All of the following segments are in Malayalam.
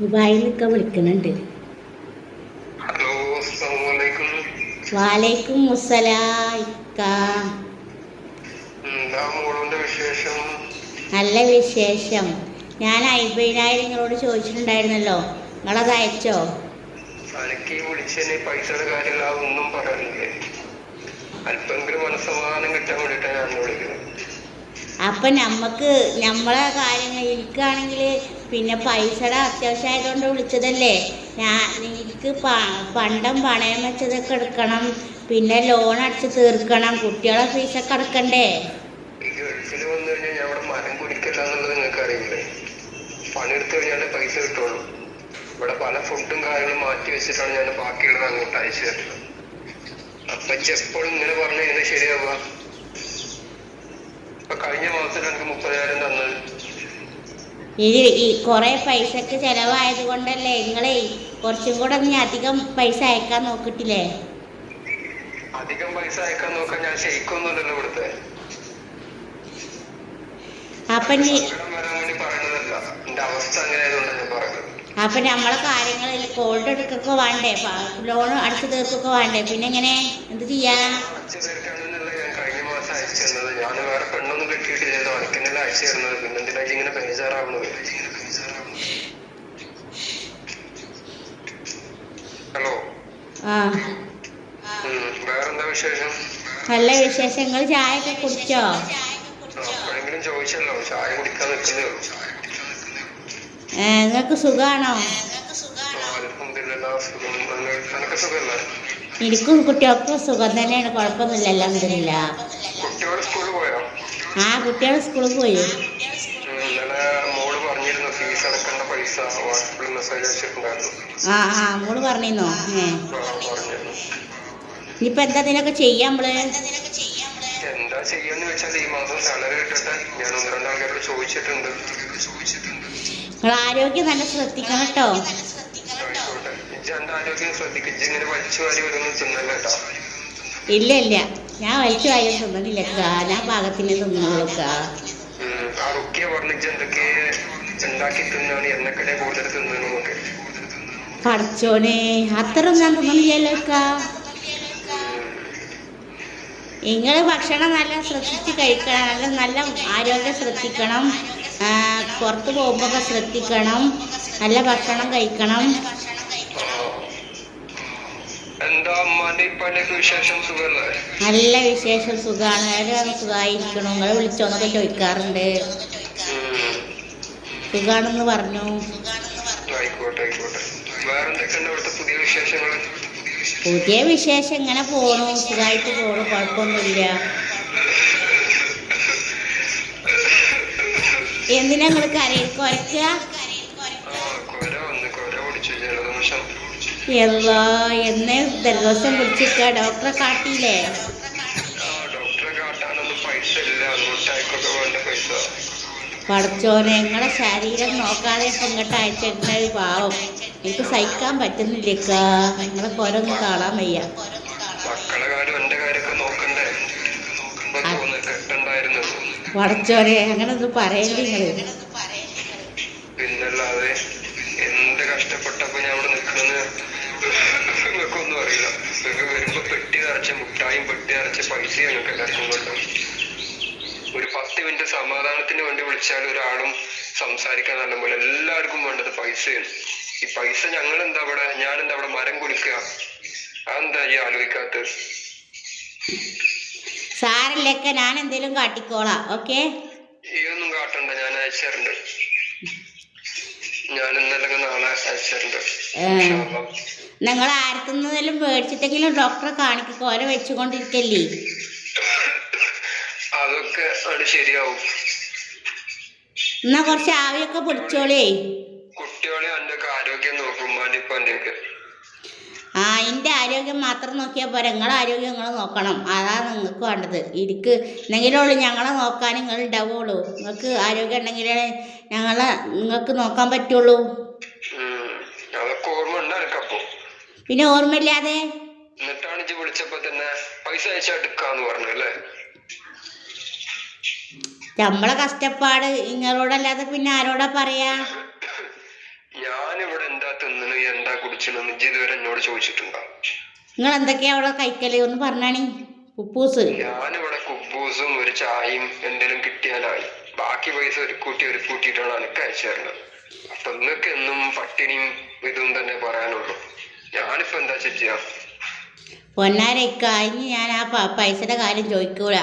ദുബായിലൊക്കെ വിളിക്കുന്നുണ്ട്. വാലേക്കും വിശേഷം? നല്ല വിശേഷം. ഞാൻ അയ്പതിനായിരം നിങ്ങളോട് ചോദിച്ചിട്ടുണ്ടായിരുന്നല്ലോ. നിങ്ങളത് അയച്ചോ? അപ്പൊ നമ്മക്ക് നമ്മളെ കാര്യങ്ങൾ എനിക്കാണെങ്കിൽ പിന്നെ പൈസയുടെ അത്യാവശ്യമായതുകൊണ്ട് വിളിച്ചതല്ലേ? ഞാൻ എനിക്ക് പണ്ടം പണയം വെച്ചതൊക്കെ എടുക്കണം. പിന്നെ ലോൺ അടച്ച് തീർക്കണം. കുട്ടികളെ ഫീസൊക്കെ അടക്കണ്ടേ? പണിയെടുത്ത് പൈസ ഇവിടെ പല ഫുഡും കാര്യങ്ങളും മാറ്റി വെച്ചിട്ടാണ് ഞാൻ ബാക്കിയുള്ളത് അങ്ങോട്ട് ഇങ്ങനെ പറഞ്ഞു കഴിഞ്ഞാൽ ശരിയാവുക. കഴിഞ്ഞ മാസം എനിക്ക് മുപ്പതിനായിരം ഇത് ഈ കുറേ പൈസക്ക് ചിലവായത് കൊണ്ടല്ലേ നിങ്ങളെ കുറച്ചും കൂടെ നീ അധികം പൈസ അയക്കാൻ നോക്കിട്ടില്ലേ? അധികം പൈസ അയക്കാൻ നോക്കാൻ ഞാൻ ശരിക്കൊന്നുമില്ലല്ലോ ഇവിടുത്തെ. അപ്പൊ നീ അപ്പം നമ്മളെ കാര്യങ്ങളിൽ ഗോൾഡ് എടുക്കൊക്കെ വേണ്ടേ? ലോൺ അടച്ചു തീർക്കൊക്കെ വേണ്ടേ? പിന്നെ എങ്ങനെ? എന്ത് ചെയ്യാ മാസം അയച്ചു ഞാൻ വേറെ പെണ്ണൊന്നും കിട്ടിയിട്ടില്ലല്ലോ അനക്കെന്നല്ല അയച്ചു തരുന്നത് പിന്നെ എന്തിനാ ഇജ്ജ് ഇങ്ങനെ ബേജാറാവണത്? ഹലോ? വേറെന്താ വിശേഷം? നല്ല വിശേഷങ്ങൾ. ചായ ഒക്കെ കുടിച്ചോ? എപ്പോഴെങ്കിലും അപ്പോഴെങ്കിലും ചോദിച്ചല്ലോ. ചായ കുടിക്കാൻ നിൽക്കുന്നേ നിങ്ങൾക്ക് സുഖാണോ? അലഹമില്ല എനിക്കും കുട്ടികൾക്കും സുഖം തന്നെയാണ്. കുഴപ്പമൊന്നുമില്ല അലഹമില്ല സ്കൂളിൽ പോയോ ആ കുട്ടികൾ സ്കൂളിൽ പോയി. ഉം, മോൾ പറഞ്ഞിരുന്നു ഫീസ് അടക്കേണ്ട പൈസ വാട്സപ്പിൽ മെസ്സേജ് അയച്ചിട്ടുണ്ടായിരുന്നു. ആ ആ മോൾ പറഞ്ഞിരുന്നോ? ഏ. ആ, എന്താ ഇതിനൊക്കെ ചെയ്യാം നമ്മൾ? എന്താ ചെയ്യാന്ന് വെച്ചാൽ ഈ മാസം സാലറി കിട്ടട്ടെ. ഞാൻ ഒന്ന് രണ്ടാൾക്കാരോട് ചോദിച്ചിട്ടുണ്ട്. നിങ്ങൾ ആരോഗ്യം നല്ല ശ്രദ്ധിക്കണം കേട്ടോ. ആയിക്കോട്ടെ. ഇജ്ജ് എന്റെ ആരോഗ്യം ശ്രദ്ധിക്കും? ഇജ്ജ് ഇങ്ങനെ വലിച്ചു വാരി വരുന്നു തിന്നല്ല കേട്ടോ ഇല്ല ഇല്ല. ഞാൻ വലിച്ചു വായി തിന്നണില്ല കാ ഞാൻ പാകത്തിന് തിന്നോളൂക്ക പഠിച്ചോനെ അത്ര ഞാൻ തിന്നണില്ലല്ലോ കാ നിങ്ങൾ ഭക്ഷണം നല്ല ശ്രദ്ധിച്ച് കഴിക്കണം. നല്ല നല്ല ആരോഗ്യം ശ്രദ്ധിക്കണം. പുറത്ത് പോകുമ്പോൾ ശ്രദ്ധിക്കണം. നല്ല ഭക്ഷണം കഴിക്കണം ആ. എന്താ അമ്മാന്റെ ഇപ്പാന്റെ ഒക്കെ വിശേഷം സുഖല്ലേ നല്ല വിശേഷം സുഖമാണ് ഏറെ സുഖമായിരിക്കണം നിങ്ങൾ വിളിച്ചോന്നൊക്കെ ചോദിക്കാറുണ്ട്. സുഖാണെന്ന് പറഞ്ഞു. പുതിയ വിശേഷം ഇങ്ങനെ പോണു. സുഖമായിട്ട് പോണു. കുഴപ്പമൊന്നുമില്ല. എന്തിനാ നിങ്ങൾ കരയിൽ കുരക്കുക എന്നെ ജലദോഷം എല്ലാ എന്നേ ദിവസം പിടിച്ചിക്ക ഡോക്ടറെ കാട്ടിയില്ലേ പഠിച്ചോനെ നിങ്ങളെ ശരീരം നോക്കാതെ ഇപ്പം ഇങ്ങോട്ട് അയച്ചിട്ടുണ്ടായി പാവം. എനിക്ക് സഹിക്കാൻ പറ്റുന്നില്ലേക്ക? നിങ്ങളെ കൊരൊന്നും കാണാൻ വയ്യ. പഠിച്ചോനെ അങ്ങനെ ഒന്നും പറയല്ലേ നിങ്ങൾ. പൈസ ഞങ്ങൾക്ക് എല്ലാവർക്കും കൊണ്ടും ഒരു പത്ത് മിനിറ്റ് സമാധാനത്തിന് വേണ്ടി വിളിച്ചാൽ ഒരാളും സംസാരിക്കാൻ നല്ല പോലെ എല്ലാവർക്കും വേണ്ടത് പൈസയാണ്. ഈ പൈസ ഞങ്ങൾ എന്താ അവിടെ ഞാൻ എന്താ അവിടെ മരം കുടിക്കുക അതെന്താ ഈ ആലോചിക്കാത്തത്? സാരല്ലേക്ക ഞാൻ എന്തേലും കാട്ടിക്കോളാം ഓക്കെ? ഇതൊന്നും കാട്ടണ്ട ഞാൻ അയച്ചിട്ടുണ്ട് ഞാൻ ഇന്നലെ നാളെ അയച്ചിട്ടുണ്ട്. നിങ്ങൾ ആർക്കുന്നെങ്കിലും പേടിച്ചിട്ടെങ്കിലും ഡോക്ടറെ കാണിക്കുക ഓരോ വെച്ചുകൊണ്ടിരിക്കല്ലേ? അതൊക്കെ അവിടെ ശരിയാവും. എന്നാ കുറച്ച് ആവിയൊക്കെ പിടിച്ചോളേ. കുട്ടികളെ എന്റെ ആരോഗ്യം നോക്കും ആ എന്റെ ആരോഗ്യം മാത്രം നോക്കിയാൽ പോരാ. നിങ്ങളെ ആരോഗ്യം നിങ്ങൾ നോക്കണം. അതാണ് നിങ്ങൾക്ക് വേണ്ടത്. ഇരിക്ക്. എന്തെങ്കിലുള്ളൂ ഞങ്ങളെ നോക്കാൻ നിങ്ങൾ ഉണ്ടാവുള്ളൂ. നിങ്ങൾക്ക് ആരോഗ്യം ഉണ്ടെങ്കിലേ ഞങ്ങളെ നിങ്ങൾക്ക് നോക്കാൻ പറ്റുള്ളൂ. പിന്നെ ഓർമ്മയില്ലാതെ? എന്നിട്ടാണ് ഇജ്ജ് വിളിച്ചപ്പോ തന്നെ പൈസ പറഞ്ഞു അല്ലേ? നമ്മളെ കഷ്ടപ്പാട് നിങ്ങളോടല്ലാതെ പിന്നെ ആരോടാ പറയാ? ഞാനിവിടെ ഇജ്ജ് ഇതുവരെ എന്നോട് ചോദിച്ചിട്ടുണ്ടോ? നിങ്ങൾ എന്തൊക്കെയാ അവിടെ കഴിക്കൽ? ഒന്ന് പറഞ്ഞാണി. ഉപ്പൂസ് ഞാനിവിടെ കുബൂസും ഒരു ചായയും എന്തെങ്കിലും കിട്ടിയാലായി. ബാക്കി പൈസ ഒരു കൂട്ടി ഒരു കൂട്ടിയിട്ടാണ് എനിക്ക് അയച്ചു തരുന്നത്. അപ്പൊ നിങ്ങൾക്ക് എന്നും പട്ടിണിയും ഇതും തന്നെ പറയാനുള്ളൂ. ഞാനിപ്പോ എന്താ ചെയ്യാ പൊന്നാര ഇനി ഞാൻ ആ പ- പൈസയുടെ കാര്യം ചോദിക്കൂല.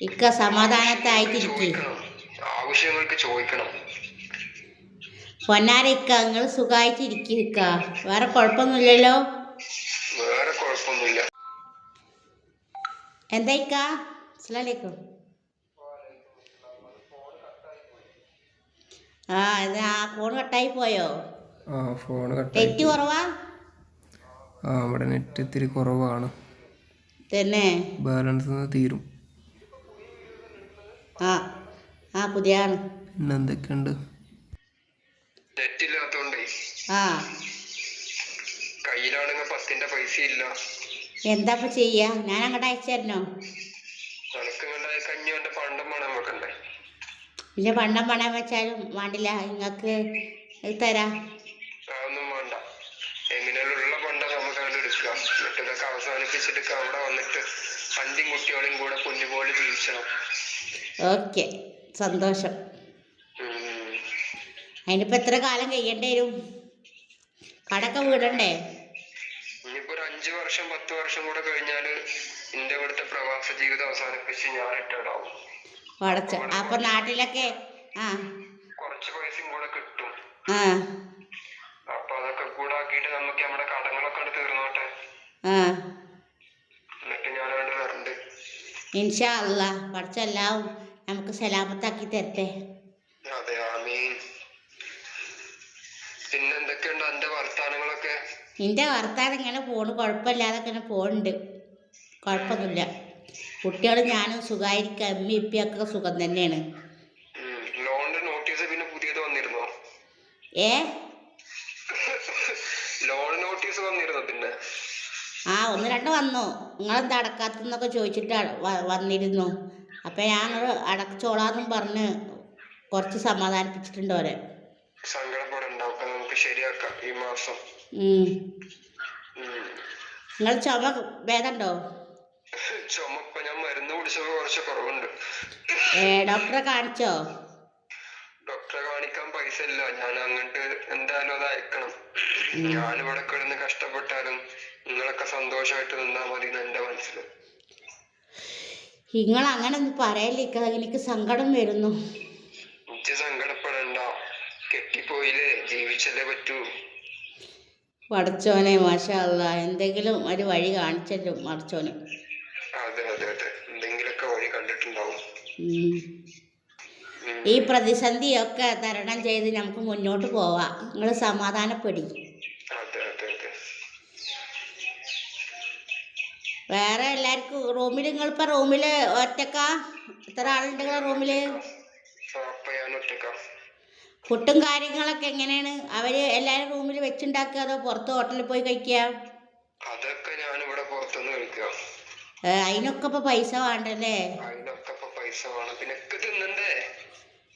ഇക്ക സമാധാനത്തായിട്ടിരിക്കും. ചോദിക്കണം ആവശ്യങ്ങൾക്ക് ചോദിക്കണം. പൊന്നാര ഇക്ക നിങ്ങൾ സുഖമായിട്ടിരിക്കും ഇക്ക വേറെ കുഴപ്പമൊന്നുമില്ലല്ലോ? വേറെ കുഴപ്പമൊന്നുമില്ല. എന്താ അസ്സലാമലൈക്കും. ആ ഇത് ആ ഫോൺ കട്ടായി പോയോ? ആ ഫോൺ നെറ്റ് കുറവാ? ആ ഇവിടെ നെറ്റ് ഇത്തിരി കുറവാണ്. തന്നെ? ബാലൻസ് തീരും. ആ ആ പുതിയാണ് പിന്നെ എന്തൊക്കെയുണ്ട് നെറ്റ് ഇല്ലാത്തോണ്ടേ ആ. കയ്യിലാണെങ്കിൽ പത്തിന്റെ പൈസ ഇല്ല എന്താ ചെയ്യാ? ഞാൻ അങ്ങോട്ട് അയച്ചു കഞ്ഞോന്റെ പണ്ടം പണം വെക്കണ്ടേ? പിന്നെ പണ്ടം പണയം വെച്ചാലും വേണ്ടില്ല. നിങ്ങക്ക് തരാം. അതൊന്നും വേണ്ട. എങ്ങനെയാലും ഉള്ള പണ്ടം നമുക്ക് അങ്ങോട്ട് എടുക്കുക എന്നിട്ട് ഇതൊക്കെ അവസാനിപ്പിച്ചിട്ട് അവിടെ വന്നിട്ട് അന്റിയും കുട്ടികളെയും കൂടെ പൊന്നുപോലെ ജീവിച്ചണം. ഓക്കെ. സന്തോഷം. അതിനിപ്പോൾ എത്ര കാലം കഴിയേണ്ടി വരും? കടക്ക വീടണ്ടേ? ഇനിയിപ്പോ ഒരു അഞ്ചു വർഷം പത്ത് വർഷം കൂടെ കഴിഞ്ഞാൽ എന്റെ ഇവിടുത്തെ പ്രവാസ ജീവിതം അവസാനിപ്പിച്ച് ഞാൻ ഇട്ടിടാവും അപ്പൊ നാട്ടിലൊക്കെ ആ. കുറച്ച് പൈസയും കൂടെ കിട്ടും. അപ്പൊ അതൊക്കെ കൂടെ ആക്കിയിട്ട് നമുക്ക് നമ്മുടെ കടങ്ങളൊക്കെ തീർന്നോട്ടെ. എന്നിട്ട് ഞാൻ അവിടെ വരണ്ട്. ഇൻഷാ അല്ല പഠിച്ചെല്ലാം നമുക്ക് സലാമത്താക്കി തരട്ടെ. അതെ ആമീൻ. പിന്നെ എന്തൊക്കെയുണ്ട് എന്റെ വർത്താനങ്ങളൊക്കെ? നിന്റെ വർത്താനം ഇങ്ങനെ പോണു. കുഴപ്പമില്ലാതെ ഇങ്ങനെ പോണുണ്ട്. കുഴപ്പമൊന്നുമില്ല കുട്ടികൾ ഞാനും സുഖമായിരിക്കുക അമ്മി ഇപ്പിയൊക്കെ സുഖം തന്നെയാണ്. ഉം. ലോണിന്റെ നോട്ടീസ് പിന്നെ പുതിയത് വന്നിരുന്നോ? ഏ? ലോൺ നോട്ടീസ് വന്നിരുന്നു പിന്നെ? ആ ഒന്ന് രണ്ട് വന്നു. നിങ്ങളെന്താ അടക്കാത്തെന്നൊക്കെ ചോദിച്ചിട്ട് വന്നിരുന്നു. ഞാൻ ഞങ്ങൾ അടച്ചോളാന്നും പറഞ്ഞ് കുറച്ച് സമാധാനിപ്പിച്ചിട്ടുണ്ട് അവരെ ഒക്കെ നമുക്ക് ശരിയാക്കാം ഈ മാസം. നിങ്ങൾ ചുമ വേദണ്ടോ ചുമപ്പ ഞാൻ മരുന്ന് കുടിച്ചപ്പോ കുറച്ച് കുറവുണ്ട്. ഡോക്ടറെ കാണിച്ചോ? ഡോക്ടറെ കാണിക്കാൻ പൈസ ഇല്ല. ഞാൻ അങ്ങോട്ട് എന്തായാലും അത് അയക്കണം. ഞാനിവിടെ കിടന്ന് കഷ്ടപ്പെട്ടാലും നിങ്ങളൊക്കെ സന്തോഷമായിട്ട് നിന്നാ മതി എന്റെ മനസ്സിൽ നിങ്ങൾ അങ്ങനെ ഒന്നും പറയല്ലിക്ക എനിക്ക് സങ്കടം വരുന്നു. എനിക്ക് സങ്കടപ്പെടണ്ട കെട്ടിപ്പോയില്ലേ ജീവിച്ചല്ലേ പറ്റൂ വടച്ചോനെ മാഷാ അല്ല എന്തെങ്കിലും ഒരു വഴി കാണിച്ചല്ലോ മടച്ചോനെ അതെ അതെ അതെ എന്തെങ്കിലുമൊക്കെ വഴി കണ്ടിട്ടുണ്ടാവും ഈ പ്രതിസന്ധിയൊക്കെ തരണം ചെയ്ത് നമുക്ക് മുന്നോട്ട് പോവാം നിങ്ങൾ സമാധാനപ്പെടി വേറെ എല്ലാവർക്കും റൂമിൽ നിങ്ങൾ ഇപ്പൊ റൂമിൽ ഒറ്റക്കാ എത്ര ആളുണ്ട് റൂമിൽ ഒറ്റക്കാം ഫുഡും കാര്യങ്ങളൊക്കെ എങ്ങനെയാണ്? അവർ എല്ലാരും റൂമിൽ വെച്ചുണ്ടാക്കുക അതോ പുറത്ത് ഹോട്ടലിൽ പോയി കഴിക്കുക? അതൊക്കെ ഇവിടെ പുറത്തുനിന്ന് കഴിക്കുക അതിനൊക്കെ ഇപ്പൊ പൈസ വേണ്ടല്ലേ? അതിനൊക്കെ പൈസ വേണം. പിന്നെ തിന്നണ്ടേ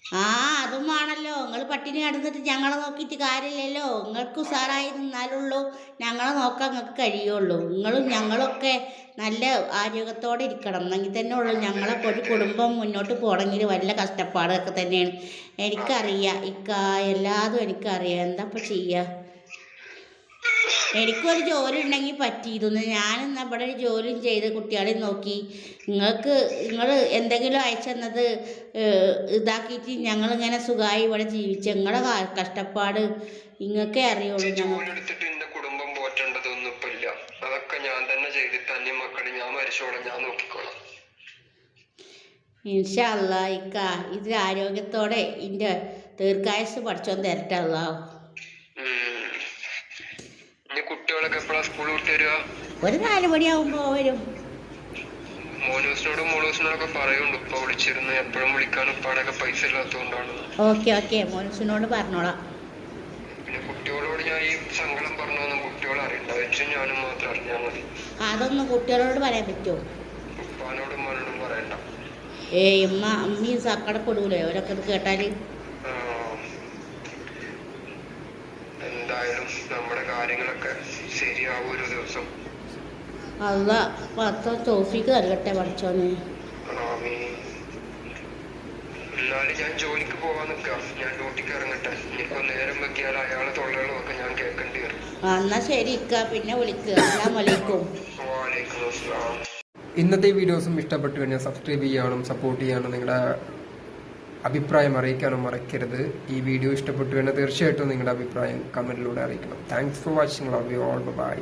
ആ അതും വേണല്ലോ നിങ്ങൾ പട്ടിണി കിടന്നിട്ട് ഞങ്ങളെ നോക്കിയിട്ട് കാര്യമില്ലല്ലോ. നിങ്ങൾക്ക് ഉഷാറായി നിന്നാലുള്ളൂ ഞങ്ങളെ നോക്കാൻ നിങ്ങൾക്ക് കഴിയുള്ളൂ. നിങ്ങളും ഞങ്ങളൊക്കെ നല്ല ആരോഗ്യത്തോടെ ഇരിക്കണം. എന്നെങ്കിൽ തന്നെ ഉള്ളൂ. ഞങ്ങളെ ഒരു കുടുംബം മുന്നോട്ട് പോകണമെങ്കിൽ വല്ല കഷ്ടപ്പാടൊക്കെ തന്നെയാണ്. എനിക്കറിയാം. ഇക്ക എല്ലാതും എനിക്കറിയാം. എന്താ ഇപ്പം ചെയ്യുക എനിക്കൊരു ജോലി ഉണ്ടെങ്കിൽ പറ്റിയിരുന്നു. ഞാനിന്ന് ഇവിടെ ഒരു ജോലിയും ചെയ്ത് കുട്ടികളെ നോക്കി. നിങ്ങൾക്ക് നിങ്ങൾ എന്തെങ്കിലും അയച്ചെന്നത് ഇതാക്കിയിട്ട് ഞങ്ങളിങ്ങനെ സുഖമായി ഇവിടെ ജീവിച്ച്. നിങ്ങളുടെ കഷ്ടപ്പാട് നിങ്ങൾക്കേ അറിയുള്ളൂ ഞങ്ങൾ ജോലി എടുത്തിട്ട് എന്റെ കുടുംബം പോറ്റേണ്ടതൊന്നും ഇപ്പൊ ഇല്ല. അതൊക്കെ ഞാൻ തന്നെ ചെയ്തിട്ട് അന്യ മക്കളെ ഞാൻ മരിച്ചോളാം. ഞാൻ നോക്കിക്കോളാം. ഇൻഷല്ല ഇക്ക ഇത് ആരോഗ്യത്തോടെ ഇതിന്റെ ദീർഘായുസ് പഠിച്ചോന്ന് തരട്ടെ അല്ലാ സ്കൂൾ വിട്ട് വരിക ഒരു നാല് മണിയാവുമ്പോ വരും. മോനൂസിനോടും മോളൂസിനോടൊക്കെ പറയുന്നുണ്ട് ഉപ്പ വിളിച്ചിരുന്നു എപ്പോഴും വിളിക്കാൻ ഉപ്പാടൊക്കെ പൈസ ഇല്ലാത്തതുകൊണ്ടാണ് ഓക്കെ ഓക്കെ മോനസിനോട് പറഞ്ഞോളാം. പിന്നെ കുട്ടികളോട് ഞാൻ ഈ സങ്കടം പറഞ്ഞൊന്നും കുട്ടികൾ അറിയണ്ട. വെച്ചും ഞാനും മാത്രം അറിഞ്ഞാൽ മതി. അതൊന്നും കുട്ടികളോട് പറയാൻ പറ്റുമോ ഉപ്പാനോടും പറയണ്ട. ഏയ് ഉമ്മ അമ്മയും സങ്കടപ്പെടൂലേ അവരൊക്കെ ഇത് കേട്ടാൽ എന്തായാലും നമ്മുടെ കാര്യങ്ങളൊക്കെ ശരിയാവും ഒരു ദിവസം. അല്ല പത്ത തോഫിക്ക് നൽകട്ടെ പഠിച്ചോന്. ആമീൻ. എന്നാലും ഞാൻ ജോലിക്ക് പോവാൻ നിക്കാം. ഞാൻ ഡ്യൂട്ടിക്ക് ഇറങ്ങട്ടെ. ഇനിയിപ്പോ നേരം വെക്കിയാൽ അയാളെ തൊള്ളകളും ഒക്കെ ഞാൻ കേൾക്കേണ്ടി വരും. എന്നാ ശരി ഇക്ക. പിന്നെ വിളിക്കും. അലൈക്കും. വാലേക്കും അസ്സലാം. ഇന്നത്തെ വീഡിയോസും ഇഷ്ടപ്പെട്ടു കഴിഞ്ഞാൽ സബ്സ്ക്രൈബ് ചെയ്യാനും സപ്പോർട്ട് ചെയ്യാനും നിങ്ങളുടെ അഭിപ്രായം അറിയിക്കാനും മറക്കരുത്. ഈ വീഡിയോ ഇഷ്ടപ്പെട്ടു എന്ന് തീർച്ചയായിട്ടും നിങ്ങളുടെ അഭിപ്രായം കമന്റിലൂടെ അറിയിക്കണം. Thanks for watching love you all bye